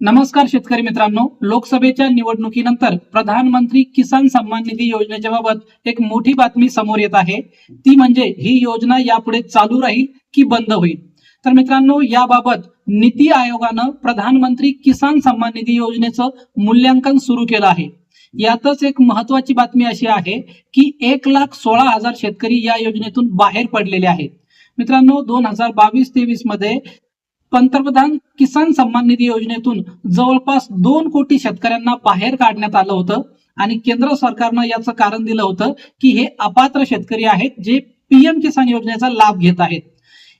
नमस्कार शेतकरी मित्रांनो लोकसभेच्या निवडणुकीनंतर प्रधानमंत्री किसान सन्मान निधी योजनेच्या बाबत एक मोठी बातमी समोर येत आहे. ती म्हणजे ही योजना यापुढे चालू राहील की बंद होईल? तर मित्रांनो याबाबत नीती आयोगानं प्रधानमंत्री किसान सन्मान निधी योजनेचं मूल्यांकन सुरू केलं आहे. यातच एक महत्वाची बातमी अशी आहे की एक लाख सोळा हजार शेतकरी या योजनेतून बाहेर पडलेले आहेत. मित्रांनो दोन हजार बावीस तेवीसमध्ये पंतप्रधान किसान सन्मान निधी योजनेतून जवळपास दोन कोटी शेतकऱ्यांना बाहेर काढण्यात आलं होतं आणि केंद्र सरकारनं याचं कारण दिलं होतं की हे अपात्र शेतकरी आहेत जे पीएम किसान योजनेचा लाभ घेत आहेत.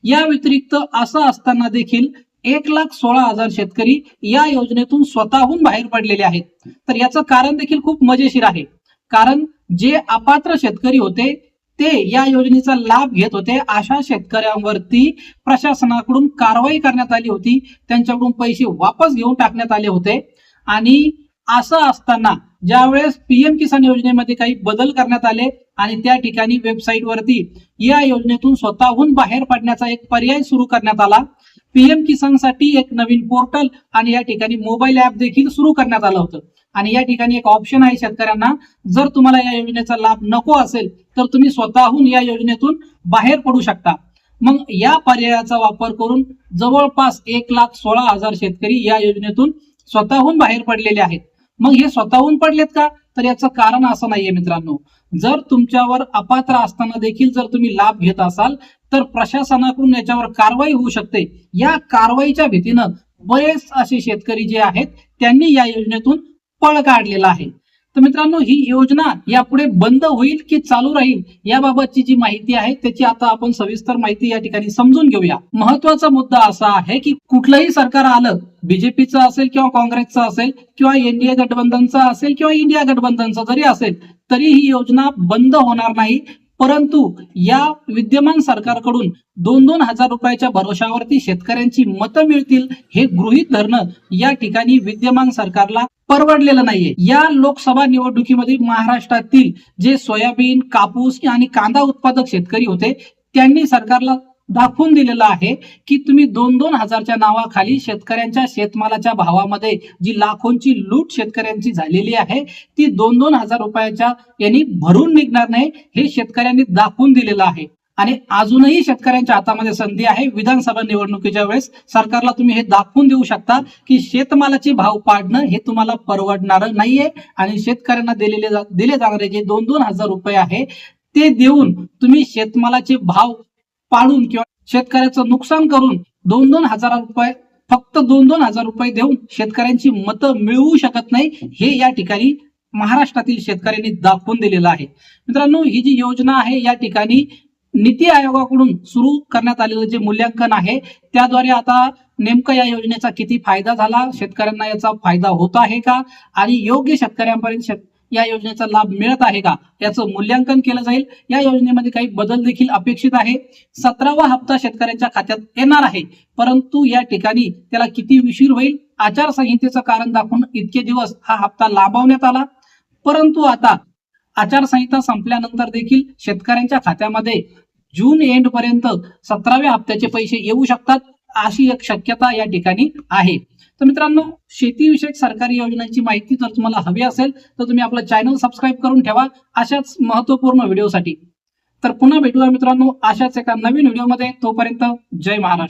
या व्यतिरिक्त असं असताना देखील एक लाख सोळा हजार शेतकरी या योजनेतून स्वतःहून बाहेर पडलेले आहेत. तर याचं कारण देखील खूप मजेशीर आहे. कारण जे अपात्र शेतकरी होते ते या योजनेचा लाभ घेत होते. अशा शेतकऱ्यांवरती प्रशासनाकडून कारवाई करण्यात आली होती. त्यांच्याकडून पैसे वापस घेऊन टाकण्यात आले होते. आणि असं असताना ज्यावेळेस पीएम किसान योजनेमध्ये काही बदल करण्यात आले आणि त्या ठिकाणी वेबसाईटवरती या योजनेतून स्वतःहून बाहेर पडण्याचा एक पर्याय सुरू करण्यात आला. पीएम किसानसाठी एक नवीन पोर्टल आणि या ठिकाणी मोबाईल ऍप देखील सुरू करण्यात आलं होतं. आणि या ठिकाणी एक ऑप्शन आहे शेतकऱ्यांना जर तुम्हाला या योजनेचा लाभ नको असेल तर तुम्ही स्वतःहून या योजनेतून बाहेर पडू शकता. मग या पर्यायाचा वापर करून जवळपास एक लाख सोळा हजार शेतकरी या योजनेतून स्वतःहून बाहेर पडलेले आहेत. मग हे स्वतःहून पडलेत का? तर याचं कारण असं नाहीये मित्रांनो. जर तुमच्यावर अपात्र असताना देखील जर तुम्ही लाभ घेत असाल तर प्रशासनाकडून याच्यावर कारवाई होऊ शकते. या कारवाईच्या भीतीनं बरेच असे शेतकरी जे आहेत त्यांनी या योजनेतून पळ काढलेला आहे. तर मित्रांनो ही योजना यापुढे बंद होईल की चालू राहील याबाबतची जी माहिती आहे त्याची आता आपण सविस्तर माहिती या ठिकाणी समजून घेऊया. महत्त्वाचा मुद्दा असा आहे की कुठलंही सरकार आलं बीजेपीचं असेल किंवा काँग्रेसचं असेल किंवा एनडीए गठबंधनचं असेल किंवा इंडिया गठबंधनचं जरी असेल तरी ही योजना बंद होणार नाही. परंतु या विद्यमान सरकारकडून दोन दोन हजार रुपयाच्या भरोशावरती शेतकऱ्यांची मतं मिळतील हे गृहीत धरणं या ठिकाणी विद्यमान सरकारला परवडलेलं नाहीये. या लोकसभा निवडणुकीमध्ये महाराष्ट्रातील जे सोयाबीन कापूस आणि कांदा उत्पादक शेतकरी होते त्यांनी सरकारला दाखवून दिलेलं आहे की तुम्ही दोन दोन हजारच्या नावाखाली शेतकऱ्यांच्या शेतमालाच्या भावामध्ये जी लाखोंची लूट शेतकऱ्यांची झालेली आहे ती दोन दोन हजार रुपयाच्या यांनी भरून निघणार नाही हे शेतकऱ्यांनी दाखवून दिलेलं आहे. आणि अजूनही शेतकऱ्यांच्या हातामध्ये संधी आहे विधानसभा निवडणुकीच्या वेळेस सरकारला तुम्ही हे दाखवून देऊ शकता की शेतमालाचे भाव पाडणं हे तुम्हाला परवडणार नाहीये आणि शेतकऱ्यांना दिलेले दिले जाणारे जे दोन दोन हजार रुपये आहे ते देऊन तुम्ही शेतमालाचे भाव पाडून किंवा शेतकऱ्याचं नुकसान करून दोन दोन हजार रुपये फक्त दोन दोन हजार रुपये देऊन शेतकऱ्यांची मतं मिळवू शकत नाही हे या ठिकाणी महाराष्ट्रातील शेतकऱ्यांनी दाखवून दिलेलं आहे. मित्रांनो ही जी योजना आहे या ठिकाणी नीती आयोगाकडून सुरू करण्यात आलेलं जे मूल्यांकन आहे त्याद्वारे आता नेमकं या योजनेचा किती फायदा झाला शेतकऱ्यांना याचा फायदा होत आहे का? आणि योग्य शेतकऱ्यांपर्यंत शेत- या योजनेचा लाभ मिळत आहे का? याचं मूल्यांकन केलं जाईल. या योजनेमध्ये काही बदल देखील अपेक्षित आहे. सतरावा हप्ता शेतकऱ्यांच्या खात्यात येणार आहे. परंतु या ठिकाणी त्याला किती उशीर होईल? आचारसंहितेचं कारण दाखवून इतके दिवस हा हप्ता लांबवण्यात आला. परंतु आता आचारसंहिता संपल्यानंतर देखील शेतकऱ्यांच्या खात्यामध्ये जून एंड पर्यंत सतराव्या हप्त्याचे पैसे येऊ शकतात अशी एक शक्यता या ठिकाणी आहे. तर मित्रांनो शेतीविषयक सरकारी योजनांची माहिती जर तुम्हाला हवी असेल तर तुम्ही आपलं चॅनल सबस्क्राईब करून ठेवा अशाच महत्त्वपूर्ण व्हिडिओसाठी तर पुन्हा भेटूया मित्रांनो अशाच एका नवीन व्हिडिओमध्ये तोपर्यंत जय महाराष्ट्र.